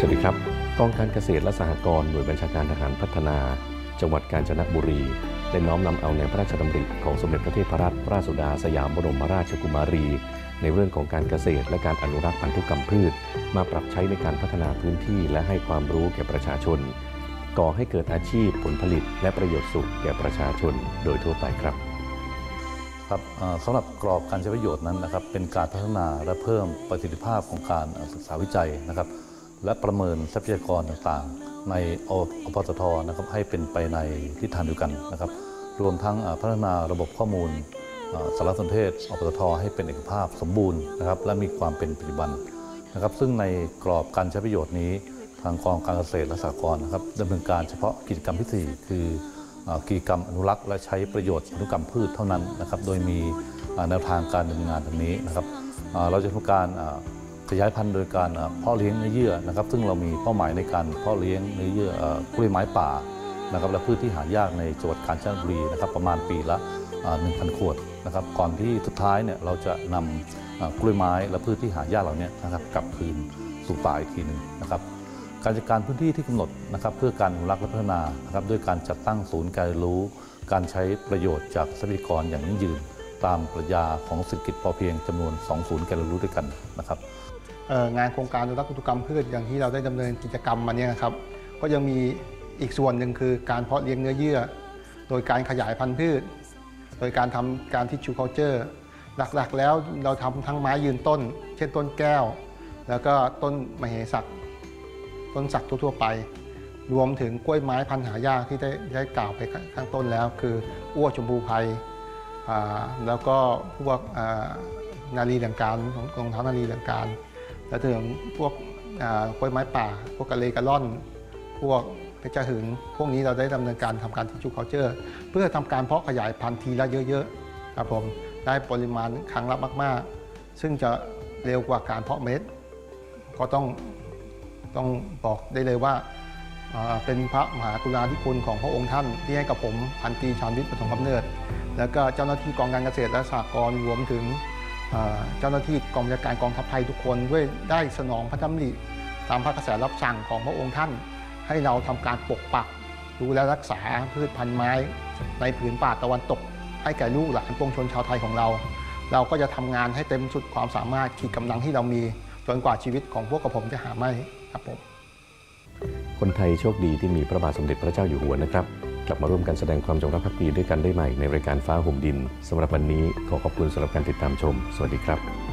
สวัสดีครับกองการเกษตรและสหกรณ์หน่วยบัญชาการทหารพัฒนา จังหวัดกาญจนบุรี ได้น้อมนำเอาแนวพระราชดำริของสมเด็จพระเทพรัตนราชสุดาสยามบรมราชกุมารี ในเรื่องของการเกษตรและการอนุรักษ์พันธุกรรมพืช มาปรับใช้ในการพัฒนาพื้นที่และให้ความรู้แก่ประชาชน ก่อให้เกิดอาชีพผลผลิต และประโยชน์สุขแก่ประชาชน โดยทั่วไปครับครับสำหรับกรอบการใช้ประโยชน์นั้นนะครับเป็นการพัฒนาและเพิ่มประสิทธิภาพของการศึกษาวิจัยนะครับ และประเมินทรัพยากรต่างๆ ในอปตทนะครับให้เป็นไปในทิศทางเดียวกันนะครับ รวมทั้งพัฒนาระบบข้อมูลสารสนเทศอปตทให้เป็นเอกภาพสมบูรณ์นะครับและมีความเป็นปัจจุบันนะครับ ซึ่งในกรอบการใช้ประโยชน์นี้ ทางกองการเกษตรและสหกรณ์นะครับดำเนินการเฉพาะกิจกรรมที่สี่คือกิจกรรมอนุรักษ์และใช้ประโยชน์พันธุกรรมพืชเท่านั้นนะครับ โดยมีแนวทางการดำเนินงานดังนี้นะครับเราจะทำการ ขยายพันธุ์โดยการอ่าเพาะเลี้ยงเนื้อเยื่อนะครับ ซึ่งเรามีเป้าหมายในการเพาะเลี้ยงเนื้อเยื่อเอ่อกล้วยไม้ป่านะครับและพืชที่หายากในจังหวัดกาญจนบุรีนะครับประมาณปีละอ่า1,000 ขวดนะครับก่อนที่สุดท้ายเนี่ยเราจะนำอ่ากล้วยไม้และพืชที่หายากเหล่านี้นะครับกลับคืนสู่ป่าอีกทีหนึ่งนะครับการจัดการพื้นที่ที่กำหนดนะครับเพื่อการอนุรักษ์และพัฒนานะครับด้วยการจัดตั้งศูนย์การเรียนรู้ การใช้ประโยชน์จากทรัพยากรอย่างยั่งยืน ตามปรัชญาของเศรษฐกิจพอเพียงจำนวน 2 ศูนย์การเรียนรู้ด้วยกันนะครับ งานโครงการอนุรักษ์พันธุกรรมพืชอย่างที่เราได้ดำเนินกิจกรรมมาเนี่ยนะครับก็ยังมีอีกส่วนหนึ่งคือการเพาะเลี้ยงเนื้อเยื่อ โดยการขยายพันธุ์พืช โดยการทำการทิชชูเคาเจอร์หลักๆ แล้วเราทำทั้งไม้ยืนต้น เช่นต้นแก้ว แล้วก็ต้นมเหสักต้นสักทั่วๆไป รวมถึงกล้วยไม้พันธุ์หายากที่ได้ได้กล่าวไปข้างต้นแล้ว คืออ้วชมพูไพรแล้วก็พวกนาลีหลืองการรองเท้านาลีหลืองการ แล้วถึงพวกกล้วยไม้ป่า พวกกะเลกะล่อน พวกเพชรหึง พวกนี้เราได้ดำเนินการทำการทิชชูเคาเจอร์เพื่อทำการเพาะขยายพันธุ์ทีละเยอะๆครับผมได้ปริมาณครั้งละมาก ๆ ซึ่งจะเร็วกว่าการเพาะเม็ดก็ต้องต้องบอกได้เลยว่าเป็นพระมหากรุณาธิคุณของพระองค์ท่านที่ให้กับผมพันตีชานวิทย์ปฐมกำเนิด แล้วก็เจ้าหน้าที่กองการเกษตรและสหกรณ์รวมถึง เจ้าหน้าที่กองบัญชาการกองทัพไทยทุกคนด้วยได้สนองพระดำริตามพระกระแสรับสั่งของพระองค์ท่าน ให้เราทำการปกปักดูแลรักษาพืชพันธุ์ไม้ ในผืนป่าตะวันตก ให้แก่ลูกหลานปวงชนชาวไทยของเรา เราก็จะทำงานให้เต็มสุดความสามารถขีดกำลังที่เรามีจนกว่าชีวิตของพวกกับผมจะหาไม่ครับผมคนไทยโชคดีที่มีพระบาทสมเด็จพระเจ้าอยู่หัวนะครับ กลับมาร่วมกันแสดงความจงรักภักดีด้วยกันได้ใหม่ในรายการฟ้าห่มดินสำหรับวันนี้ขอขอบคุณสำหรับการติดตามชม สวัสดีครับ